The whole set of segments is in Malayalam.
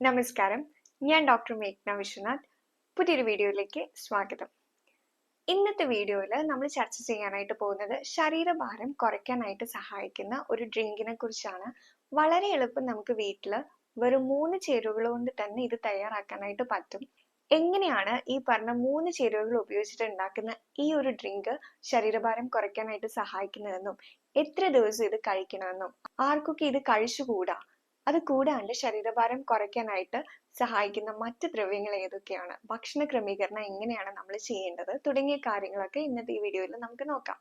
നമസ്കാരം. ഞാൻ ഡോക്ടർ മേഘ്ന വിശ്വനാഥ്. പുതിയൊരു വീഡിയോയിലേക്ക് സ്വാഗതം. ഇന്നത്തെ വീഡിയോയിൽ നമ്മൾ ചർച്ച ചെയ്യാനായിട്ട് പോകുന്നത് ശരീരഭാരം കുറയ്ക്കാനായിട്ട് സഹായിക്കുന്ന ഒരു ഡ്രിങ്കിനെ കുറിച്ചാണ്. വളരെ എളുപ്പം നമുക്ക് വീട്ടിൽ വെറും മൂന്ന് ചേരുവകൾ കൊണ്ട് തന്നെ ഇത് തയ്യാറാക്കാനായിട്ട് പറ്റും. എങ്ങനെയാണ് ഈ പറഞ്ഞ മൂന്ന് ചേരുവകൾ ഉപയോഗിച്ചിട്ട് ഉണ്ടാക്കുന്ന ഈ ഒരു ഡ്രിങ്ക് ശരീരഭാരം കുറയ്ക്കാനായിട്ട് സഹായിക്കുന്നതെന്നും എത്ര ദിവസം ഇത് കഴിക്കണമെന്നും ആർക്കൊക്കെ ഇത് കഴിച്ചുകൂടാ അത് കൂടാണ്ട് ശരീരഭാരം കുറയ്ക്കാനായിട്ട് സഹായിക്കുന്ന മറ്റ് ദ്രവ്യങ്ങൾ ഏതൊക്കെയാണ്? ഭക്ഷണ ക്രമീകരണം എങ്ങനെയാണ് നമ്മൾ ചെയ്യേണ്ടത്? തുടങ്ങിയ കാര്യങ്ങളൊക്കെ ഇന്നത്തെ ഈ വീഡിയോയിൽ നമുക്ക് നോക്കാം.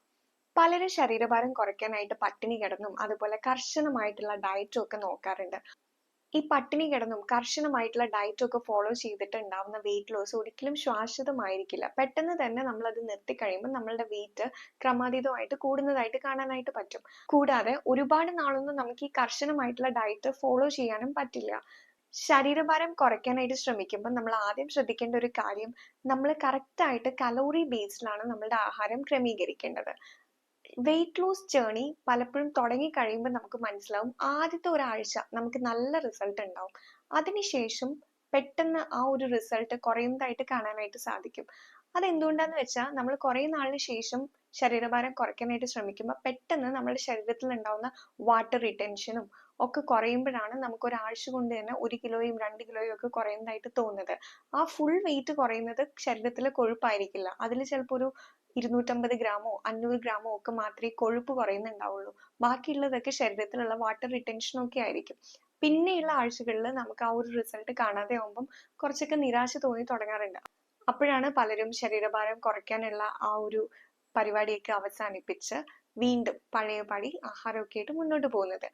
പലരും ശരീരഭാരം കുറയ്ക്കാനായിട്ട് പട്ടിണി കിടന്നും അതുപോലെ കർശനമായിട്ടുള്ള ഡയറ്റും ഒക്കെ നോക്കാറുണ്ട്. ഈ പട്ടിണി കിടന്നും കർശനമായിട്ടുള്ള ഡയറ്റ് ഒക്കെ ഫോളോ ചെയ്തിട്ട് ഉണ്ടാവുന്ന വെയിറ്റ് ലോസ് ഒരിക്കലും ശാശ്വതമായിരിക്കില്ല. പെട്ടെന്ന് തന്നെ നമ്മൾ അത് നിർത്തി കഴിയുമ്പോൾ നമ്മളുടെ വെയിറ്റ് ക്രമാതീതമായിട്ട് കൂടുന്നതായിട്ട് കാണാനായിട്ട് പറ്റും. കൂടാതെ ഒരുപാട് നാളൊന്നും നമുക്ക് ഈ കർശനമായിട്ടുള്ള ഡയറ്റ് ഫോളോ ചെയ്യാനും പറ്റില്ല. ശരീരഭാരം കുറയ്ക്കാനായിട്ട് ശ്രമിക്കുമ്പോൾ നമ്മൾ ആദ്യം ശ്രദ്ധിക്കേണ്ട ഒരു കാര്യം നമ്മൾ കറക്റ്റായിട്ട് കലോറി ബേസ്ഡിലാണ് നമ്മളുടെ ആഹാരം ക്രമീകരിക്കേണ്ടത്. വെയിറ്റ് ലോസ് ജേണി പലപ്പോഴും തുടങ്ങി കഴിയുമ്പോൾ നമുക്ക് മനസ്സിലാവും. ആദ്യത്തെ ഒരാഴ്ച നമുക്ക് നല്ല റിസൾട്ട് ഉണ്ടാവും. അതിനുശേഷം പെട്ടെന്ന് ആ ഒരു റിസൾട്ട് കുറയുന്നതായിട്ട് കാണാനായിട്ട് സാധിക്കും. അതെന്തുകൊണ്ടാന്ന് വെച്ചാൽ നമ്മൾ കുറേ നാളിന് ശേഷം ശരീരഭാരം കുറയ്ക്കാനായിട്ട് ശ്രമിക്കുമ്പോൾ പെട്ടെന്ന് നമ്മുടെ ശരീരത്തിൽ ഉണ്ടാവുന്ന വാട്ടർ റിട്ടൻഷനും ഒക്കെ കുറയുമ്പോഴാണ് നമുക്ക് ഒരാഴ്ച കൊണ്ട് തന്നെ ഒരു കിലോയും രണ്ട് കിലോയും ഒക്കെ കുറയുന്നതായിട്ട് തോന്നുന്നത്. ആ ഫുൾ വെയിറ്റ് കുറയുന്നത് ശരീരത്തിലെ കൊഴുപ്പായിരിക്കില്ല. അതിൽ ചിലപ്പോൾ ഒരു ഇരുന്നൂറ്റമ്പത് ഗ്രാമോ അഞ്ഞൂറ് ഗ്രാമോ ഒക്കെ മാത്രമേ കൊഴുപ്പ് കുറയുന്നുണ്ടാവുള്ളൂ. ബാക്കിയുള്ളതൊക്കെ ശരീരത്തിലുള്ള വാട്ടർ റിട്ടൻഷനും ഒക്കെ ആയിരിക്കും. പിന്നെയുള്ള ആഴ്ചകളിൽ നമുക്ക് ആ ഒരു റിസൾട്ട് കാണാതെ ആവുമ്പം കുറച്ചൊക്കെ നിരാശ തോന്നി തുടങ്ങാറുണ്ട്. അപ്പോഴാണ് പലരും ശരീരഭാരം കുറയ്ക്കാനുള്ള ആ ഒരു പരിപാടിയൊക്കെ അവസാനിപ്പിച്ച് വീണ്ടും പഴയപടി ആഹാരമൊക്കെ ആയിട്ട് മുന്നോട്ട് പോകുന്നത്.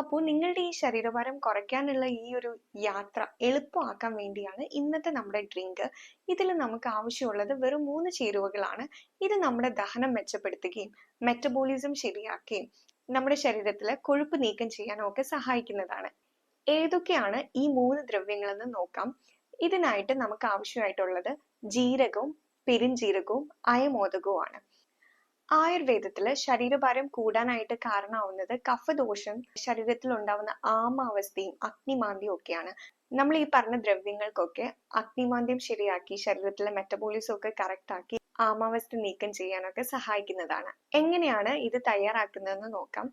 അപ്പോൾ നിങ്ങളുടെ ഈ ശരീരഭാരം കുറയ്ക്കാനുള്ള ഈ ഒരു യാത്ര എളുപ്പമാക്കാൻ വേണ്ടിയാണ് ഇന്നത്തെ നമ്മുടെ ഡ്രിങ്ക്. ഇതിൽ നമുക്ക് ആവശ്യമുള്ളത് വെറും മൂന്ന് ചേരുവകളാണ്. ഇത് നമ്മുടെ ദഹനം മെച്ചപ്പെടുത്തുകയും മെറ്റബോളിസം ശരിയാക്കുകയും നമ്മുടെ ശരീരത്തിലെ കൊഴുപ്പ് നീക്കം ചെയ്യാനും ഒക്കെ സഹായിക്കുന്നതാണ്. ഏതൊക്കെയാണ് ഈ മൂന്ന് ദ്രവ്യങ്ങളെന്ന് നോക്കാം. ഇതിനായിട്ട് നമുക്ക് ആവശ്യമായിട്ടുള്ളത് ജീരകവും പെരുംജീരകവും അയമോദകവുമാണ്. ആയുർവേദത്തിൽ ശരീരഭാരം കൂടാനായിട്ട് കാരണമാവുന്നത് കഫദോഷം ശരീരത്തിൽ ഉണ്ടാവുന്ന ആമാവസ്ഥയും അഗ്നിമാന്തിയും ഒക്കെയാണ്. നമ്മൾ ഈ പറഞ്ഞ ദ്രവ്യങ്ങൾക്കൊക്കെ അഗ്നിമാന്ദ്യം ശരിയാക്കി ശരീരത്തിലെ മെറ്റബോളിസം ഒക്കെ കറക്റ്റ് ആക്കി ആമാവസ്ഥ നീക്കം ചെയ്യാനൊക്കെ സഹായിക്കുന്നതാണ്. എങ്ങനെയാണ് ഇത് തയ്യാറാക്കുന്നതെന്ന് നോക്കാം.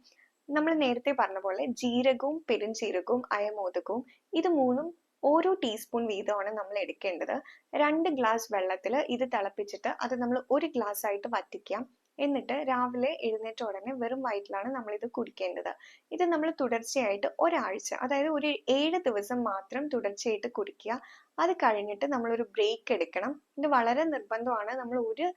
നമ്മൾ നേരത്തെ പറഞ്ഞ പോലെ ജീരകവും പെരുംജീരകവും അയമോദകവും ഇത് മൂന്നും ഓരോ ടീസ്പൂൺ വീതമാണ് നമ്മൾ എടുക്കേണ്ടത്. രണ്ട് ഗ്ലാസ് വെള്ളത്തിൽ ഇത് തിളപ്പിച്ചിട്ട് അത് നമ്മൾ ഒരു ഗ്ലാസ് ആയിട്ട് വറ്റിക്കാം. എന്നിട്ട് രാവിലെ എഴുന്നേറ്റ ഉടനെ വെറും വയറ്റിലാണ് നമ്മൾ ഇത് കുടിക്കേണ്ടത്. ഇത് നമ്മൾ തുടർച്ചയായിട്ട് ഒരാഴ്ച അതായത് ഒരു ഏഴ് ദിവസം മാത്രം തുടർച്ചയായിട്ട് കുടിക്കുക. അത് കഴിഞ്ഞിട്ട് നമ്മൾ ഒരു ബ്രേക്ക് എടുക്കണം. ഇത് വളരെ നിർബന്ധമാണ്. നമ്മൾ ഒരു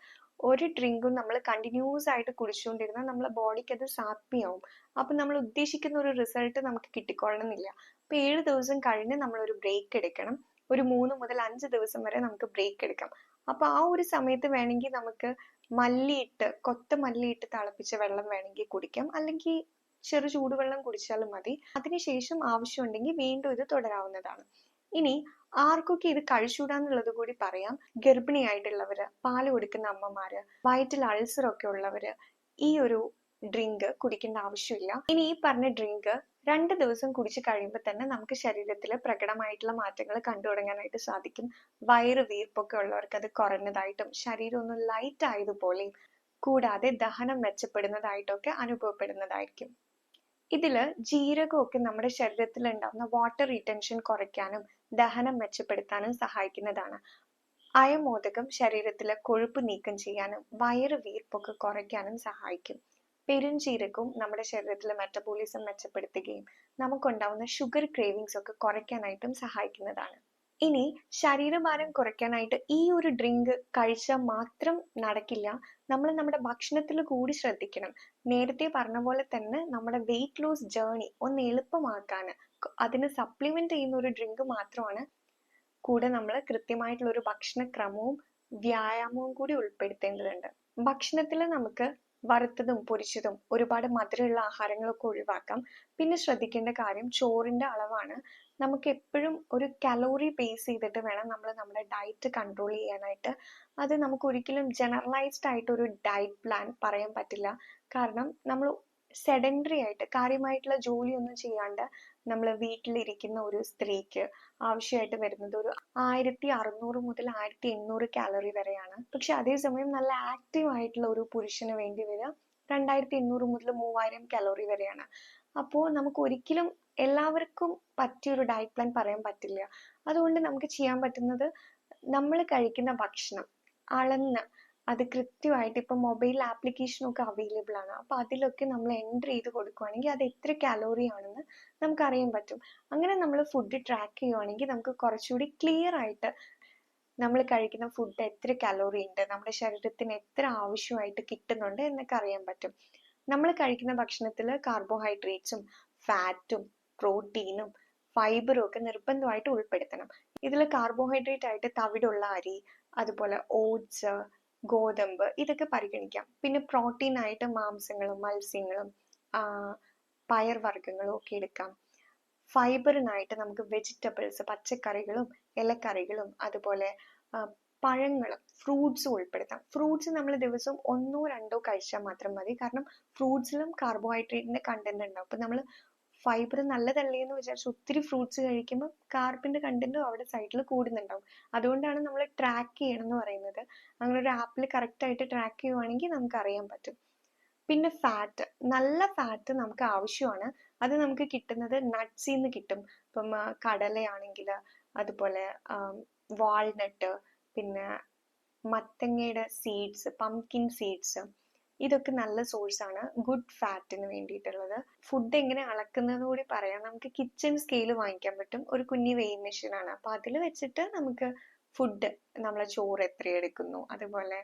ഒരു ഡ്രിങ്കും നമ്മൾ കണ്ടിന്യൂസ് ആയിട്ട് കുടിച്ചുകൊണ്ടിരുന്നാൽ നമ്മളെ ബോഡിക്ക് അത് സാപ്പിയാവും. അപ്പൊ നമ്മൾ ഉദ്ദേശിക്കുന്ന ഒരു റിസൾട്ട് നമുക്ക് കിട്ടിക്കൊള്ളണമെന്നില്ല. അപ്പൊ ഏഴ് ദിവസം കഴിഞ്ഞ് നമ്മൾ ഒരു ബ്രേക്ക് എടുക്കണം. ഒരു മൂന്ന് മുതൽ അഞ്ച് ദിവസം വരെ നമുക്ക് ബ്രേക്ക് എടുക്കാം. അപ്പൊ ആ ഒരു സമയത്ത് വേണമെങ്കിൽ നമുക്ക് മല്ലിയിട്ട് കൊത്ത മല്ലിയിട്ട് തിളപ്പിച്ച വെള്ളം വേണമെങ്കിൽ കുടിക്കാം. അല്ലെങ്കിൽ ചെറു ചൂടുവെള്ളം കുടിച്ചാലും മതി. അതിനുശേഷം ആവശ്യമുണ്ടെങ്കിൽ വീണ്ടും ഇത് തുടരാവുന്നതാണ്. ഇനി ആർക്കൊക്കെ ഇത് കഴിച്ചൂടാന്നുള്ളത് കൂടി പറയാം. ഗർഭിണിയായിട്ടുള്ളവര് പാൽ കൊടുക്കുന്ന അമ്മമാര് വയറ്റിൽ അൾസർ ഒക്കെ ഉള്ളവര് ഈ ഒരു ഡ്രിങ്ക് കുടിക്കേണ്ട ആവശ്യമില്ല. ഇനി ഈ പറഞ്ഞ ഡ്രിങ്ക് രണ്ട് ദിവസം കുടിച്ചു കഴിയുമ്പോൾ തന്നെ നമുക്ക് ശരീരത്തിൽ പ്രകടമായിട്ടുള്ള മാറ്റങ്ങൾ കണ്ടു തുടങ്ങാനായിട്ട് സാധിക്കും. വയറ് വീർപ്പൊക്കെ ഉള്ളവർക്ക് അത് കുറഞ്ഞതായിട്ടും ശരീരം ഒന്ന് ലൈറ്റ് ആയതുപോലെയും കൂടാതെ ദഹനം മെച്ചപ്പെടുന്നതായിട്ടൊക്കെ അനുഭവപ്പെടുന്നതായിരിക്കും. ഇതിൽ ജീരകമൊക്കെ നമ്മുടെ ശരീരത്തിൽ ഉണ്ടാകുന്ന വാട്ടർ റീടെൻഷൻ കുറയ്ക്കാനും ദഹനം മെച്ചപ്പെടുത്താനും സഹായിക്കുന്നതാണ്. അയമോദകം ശരീരത്തിലെ കൊഴുപ്പ് നീക്കം ചെയ്യാനും വയറ് വീർപ്പൊക്കെ കുറയ്ക്കാനും സഹായിക്കും. പെരുംജീരകവും നമ്മുടെ ശരീരത്തിലെ മെറ്റബോളിസം മെച്ചപ്പെടുത്തുകയും നമുക്കുണ്ടാവുന്ന ഷുഗർ ക്രേവിങ്സ് ഒക്കെ കുറയ്ക്കാനായിട്ടും സഹായിക്കുന്നതാണ്. ഇനി ശരീരഭാരം കുറയ്ക്കാനായിട്ട് ഈ ഒരു ഡ്രിങ്ക് കഴിച്ചാൽ മാത്രം നടക്കില്ല. നമ്മൾ നമ്മുടെ ഭക്ഷണത്തിൽ കൂടി ശ്രദ്ധിക്കണം. നേരത്തെ പറഞ്ഞ പോലെ തന്നെ നമ്മുടെ വെയിറ്റ് ലോസ് ജേർണി ഒന്ന് എളുപ്പമാക്കാൻ അതിന് സപ്ലിമെന്റ് ചെയ്യുന്ന ഒരു ഡ്രിങ്ക് മാത്രമാണ്. കൂടെ നമ്മൾ കൃത്യമായിട്ടുള്ള ഒരു ഭക്ഷണക്രമവും വ്യായാമവും കൂടി ഉൾപ്പെടുത്തേണ്ടതുണ്ട്. ഭക്ഷണത്തിൽ നമുക്ക് വറുത്തതും പൊരിച്ചതും ഒരുപാട് മധുരമുള്ള ആഹാരങ്ങളൊക്കെ ഒഴിവാക്കാം. പിന്നെ ശ്രദ്ധിക്കേണ്ട കാര്യം ചോറിന്റെ അളവാണ്. നമുക്ക് എപ്പോഴും ഒരു കലോറി ബേസ് ചെയ്തിട്ട് വേണം നമ്മൾ നമ്മുടെ ഡയറ്റ് കൺട്രോൾ ചെയ്യാനായിട്ട്. അത് നമുക്ക് ഒരിക്കലും ജനറലൈസ്ഡ് ആയിട്ട് ഒരു ഡയറ്റ് പ്ലാൻ പറയാൻ പറ്റില്ല. കാരണം നമ്മൾ സെഡൻഡറി ആയിട്ട് കാര്യമായിട്ടുള്ള ജോലിയൊന്നും ചെയ്യാണ്ട് നമ്മൾ വീട്ടിലിരിക്കുന്ന ഒരു സ്ത്രീക്ക് ആവശ്യമായിട്ട് വരുന്നത് ഒരു ആയിരത്തി അറുന്നൂറ് മുതൽ ആയിരത്തി എണ്ണൂറ് കാലറി വരെയാണ്. പക്ഷെ അതേസമയം നല്ല ആക്റ്റീവ് ആയിട്ടുള്ള ഒരു പുരുഷന് വേണ്ടി വരിക രണ്ടായിരത്തി എണ്ണൂറ് മുതൽ മൂവായിരം കലോറി വരെയാണ്. അപ്പോൾ നമുക്ക് ഒരിക്കലും എല്ലാവർക്കും പറ്റിയ ഒരു ഡയറ്റ് പ്ലാൻ പറയാൻ പറ്റില്ല. അതുകൊണ്ട് നമുക്ക് ചെയ്യാൻ പറ്റുന്നത് നമ്മൾ കഴിക്കുന്ന ഭക്ഷണം അളന്ന് അത് കൃത്യമായിട്ട് ഇപ്പം മൊബൈൽ ആപ്ലിക്കേഷനൊക്കെ അവൈലബിൾ ആണ്. അപ്പോൾ അതിലൊക്കെ നമ്മൾ എന്റർ ചെയ്ത് കൊടുക്കുകയാണെങ്കിൽ അത് എത്ര കാലോറി ആണെന്ന് നമുക്ക് അറിയാൻ പറ്റും. അങ്ങനെ നമ്മൾ ഫുഡ് ട്രാക്ക് ചെയ്യുകയാണെങ്കിൽ നമുക്ക് കുറച്ചുകൂടി ക്ലിയർ ആയിട്ട് നമ്മൾ കഴിക്കുന്ന ഫുഡ് എത്ര കലോറി ഉണ്ട് നമ്മുടെ ശരീരത്തിന് എത്ര ആവശ്യമായിട്ട് കിട്ടുന്നുണ്ട് എന്നൊക്കെ അറിയാൻ പറ്റും. നമ്മൾ കഴിക്കുന്ന ഭക്ഷണത്തിൽ കാർബോഹൈഡ്രേറ്റ്സും ഫാറ്റും പ്രോട്ടീനും ഫൈബറും ഒക്കെ നിർബന്ധമായിട്ട് ഉൾപ്പെടുത്തണം. ഇതിൽ കാർബോഹൈഡ്രേറ്റ് ആയിട്ട് തവിടുള്ള അരി അതുപോലെ ഓട്സ് ഗോതമ്പ് ഇതൊക്കെ പരിഗണിക്കാം. പിന്നെ പ്രോട്ടീൻ ആയിട്ട് മാംസങ്ങളും മത്സ്യങ്ങളും പയർവർഗങ്ങളും ഒക്കെ എടുക്കാം. ഫൈബറിനായിട്ട് നമുക്ക് വെജിറ്റബിൾസ് പച്ചക്കറികളും ഇലക്കറികളും അതുപോലെ പഴങ്ങളും ഫ്രൂട്ട്സും ഉൾപ്പെടുത്താം. ഫ്രൂട്ട്സ് നമ്മൾ ദിവസവും ഒന്നോ രണ്ടോ കഴിച്ചാൽ മാത്രം മതി. കാരണം ഫ്രൂട്ട്സിലും കാർബോഹൈഡ്രേറ്റിന്റെ കണ്ടന്റ് ഉണ്ടാവും. അപ്പൊ നമ്മൾ ഫൈബർ നല്ലതല്ലേ എന്ന് വിചാരിച്ച് ഒത്തിരി ഫ്രൂട്ട്സ് കഴിക്കുമ്പോൾ കാർബിന്റെ കണ്ടന്റും അവിടെ സൈഡിൽ കൂടുന്നുണ്ടാവും. അതുകൊണ്ടാണ് നമ്മൾ ട്രാക്ക് ചെയ്യണം എന്ന് പറയുന്നത്. അങ്ങനെ ഒരു ആപ്പിൽ കറക്റ്റ് ആയിട്ട് ട്രാക്ക് ചെയ്യുവാണെങ്കിൽ നമുക്ക് അറിയാൻ പറ്റും. പിന്നെ ഫാറ്റ് നല്ല ഫാറ്റ് നമുക്ക് ആവശ്യമാണ്. അത് നമുക്ക് കിട്ടുന്നത് നട്ട്സിൽ നിന്ന് കിട്ടും. ഇപ്പം കടലയാണെങ്കിൽ അതുപോലെ വാൾനട്ട് പിന്നെ മത്തങ്ങയുടെ സീഡ്സ് പംകിൻ സീഡ്സ് ഇതൊക്കെ നല്ല ആണ്. ഗുഡ് ഫാറ്റിന് വേണ്ടിയിട്ടുള്ളത്. ഫുഡ് എങ്ങനെ അളക്കുന്നത് കൂടി പറയാം. നമുക്ക് കിച്ചൺ സ്കെയിൽ വാങ്ങിക്കാൻ പറ്റും. ഒരു കുഞ്ഞി വെയിൻ മെഷീൻ ആണ്. അപ്പൊ അതിൽ വെച്ചിട്ട് നമുക്ക് ഫുഡ് നമ്മളെ ചോറ് എത്ര എടുക്കുന്നു? അതുപോലെ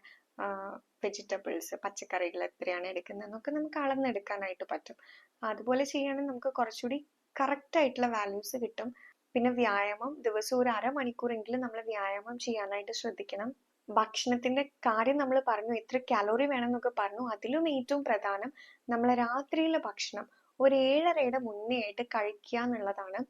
വെജിറ്റബിൾസ് പച്ചക്കറികൾ എത്രയാണ് എടുക്കുന്നതെന്നൊക്കെ നമുക്ക് അളന്നെടുക്കാനായിട്ട് പറ്റും. അതുപോലെ ചെയ്യുകയാണെങ്കിൽ നമുക്ക് കുറച്ചുകൂടി കറക്റ്റ് ആയിട്ടുള്ള വാല്യൂസ് കിട്ടും. പിന്നെ വ്യായാമം. ദിവസവും ഒരു അരമണിക്കൂറെങ്കിലും നമ്മൾ വ്യായാമം ചെയ്യാനായിട്ട് ശ്രദ്ധിക്കണം. ഭക്ഷണത്തിന്റെ കാര്യം നമ്മൾ പറഞ്ഞു എത്ര കാലോറി വേണമെന്നൊക്കെ പറഞ്ഞു അതിലും ഏറ്റവും പ്രധാനം നമ്മൾ രാത്രിയിലെ ഭക്ഷണം. ഒരു ഏഴരയുടെ മുന്നേ ആയിട്ട് കഴിക്കുക എന്നുള്ളതാണ്.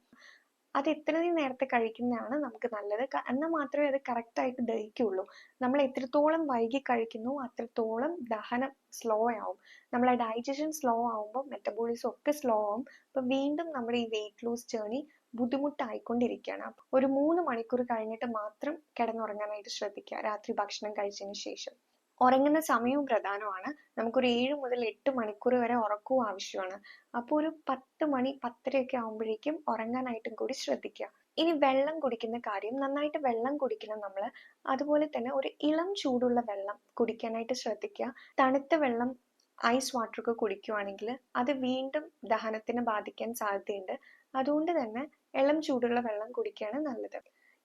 അത് എത്രയും നേരത്തെ കഴിക്കുന്നതാണ് നമുക്ക് നല്ലത്. എന്നാൽ മാത്രമേ അത് കറക്റ്റ് ആയിട്ട് ദഹിക്കുള്ളൂ നമ്മൾ എത്രത്തോളം വൈകി കഴിക്കുന്നു അത്രത്തോളം ദഹനം സ്ലോ ആവും. നമ്മളെ ഡൈജഷൻ സ്ലോ ആവുമ്പോൾ മെറ്റബോളിസം ഒക്കെ സ്ലോ ആവും. അപ്പൊ വീണ്ടും നമ്മുടെ ഈ വെയിറ്റ് ലോസ് ജേർണി ബുദ്ധിമുട്ടായിക്കൊണ്ടിരിക്കുകയാണ്. ഒരു മൂന്ന് മണിക്കൂർ കഴിഞ്ഞിട്ട് മാത്രം കിടന്നുറങ്ങാനായിട്ട് ശ്രദ്ധിക്കുക. രാത്രി ഭക്ഷണം കഴിച്ചതിന് ശേഷം. ഉറങ്ങുന്ന സമയവും പ്രധാനമാണ്. നമുക്കൊരു ഏഴ് മുതൽ എട്ട് മണിക്കൂർ വരെ ഉറക്കവും ആവശ്യമാണ്. അപ്പോൾ ഒരു പത്ത് മണി പത്തരയൊക്കെ ആകുമ്പോഴേക്കും ഉറങ്ങാനായിട്ടും കൂടി ശ്രദ്ധിക്കുക. ഇനി വെള്ളം കുടിക്കുന്ന കാര്യം നന്നായിട്ട് വെള്ളം കുടിക്കണം നമ്മൾ അതുപോലെ തന്നെ ഒരു ഇളം ചൂടുള്ള വെള്ളം കുടിക്കാനായിട്ട് ശ്രദ്ധിക്കുക. തണുത്ത വെള്ളം ഐസ് വാട്ടർ ഒക്കെ കുടിക്കുവാണെങ്കിൽ അത് വീണ്ടും ദഹനത്തിന് ബാധിക്കാൻ സാധ്യതയുണ്ട്. അതുകൊണ്ട് തന്നെ ഇളം ചൂടുള്ള വെള്ളം കുടിക്കുകയാണ് നല്ലത്.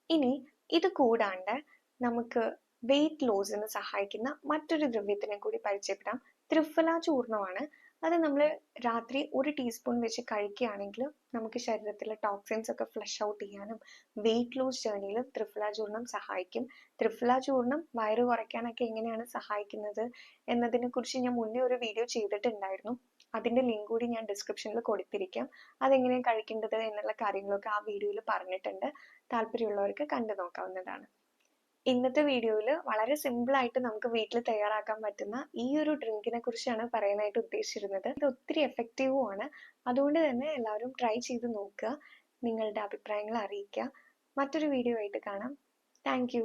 ഇനി ഇത് കൂടാണ്ട് നമുക്ക് വെയിറ്റ് ലോസിന് സഹായിക്കുന്ന മറ്റൊരു ദ്രവ്യത്തിനെ കൂടി പരിചയപ്പെടാം. ത്രിഫല ചൂർണമാണ്. അത് നമ്മൾ രാത്രി ഒരു ടീസ്പൂൺ വെച്ച് കഴിക്കുകയാണെങ്കിൽ നമുക്ക് ശരീരത്തിലെ ടോക്സിൻസ് ഒക്കെ ഫ്ലഷ് ഔട്ട് ചെയ്യാനും വെയിറ്റ് ലോസ് ജേർണിയിൽ ത്രിഫല ചൂർണം സഹായിക്കും. ത്രിഫല ചൂർണം വയറ് കുറയ്ക്കാനൊക്കെ എങ്ങനെയാണ് സഹായിക്കുന്നത് എന്നതിനെ കുറിച്ച് ഞാൻ മുന്നേ ഒരു വീഡിയോ ചെയ്തിട്ടുണ്ടായിരുന്നു. അതിന്റെ ലിങ്ക് കൂടി ഞാൻ ഡിസ്ക്രിപ്ഷനിൽ കൊടുത്തിരിക്കാം. അതെങ്ങനെയാണ് കഴിക്കേണ്ടത് എന്നുള്ള കാര്യങ്ങളൊക്കെ ആ വീഡിയോയിൽ പറഞ്ഞിട്ടുണ്ട്. താല്പര്യമുള്ളവർക്ക് കണ്ടു നോക്കാവുന്നതാണ്. ഇന്നത്തെ വീഡിയോയിൽ വളരെ സിമ്പിളായിട്ട് നമുക്ക് വീട്ടിൽ തയ്യാറാക്കാൻ പറ്റുന്ന ഈ ഒരു ഡ്രിങ്കിനെ കുറിച്ചാണ് പറയാനായിട്ട് ഉദ്ദേശിച്ചിരുന്നത്. ഇത് ഒത്തിരി എഫക്റ്റീവുമാണ് അതുകൊണ്ട് തന്നെ എല്ലാവരും ട്രൈ ചെയ്ത് നോക്കുക. നിങ്ങളുടെ അഭിപ്രായങ്ങൾ അറിയിക്കുക. മറ്റൊരു വീഡിയോ ആയിട്ട് കാണാം താങ്ക്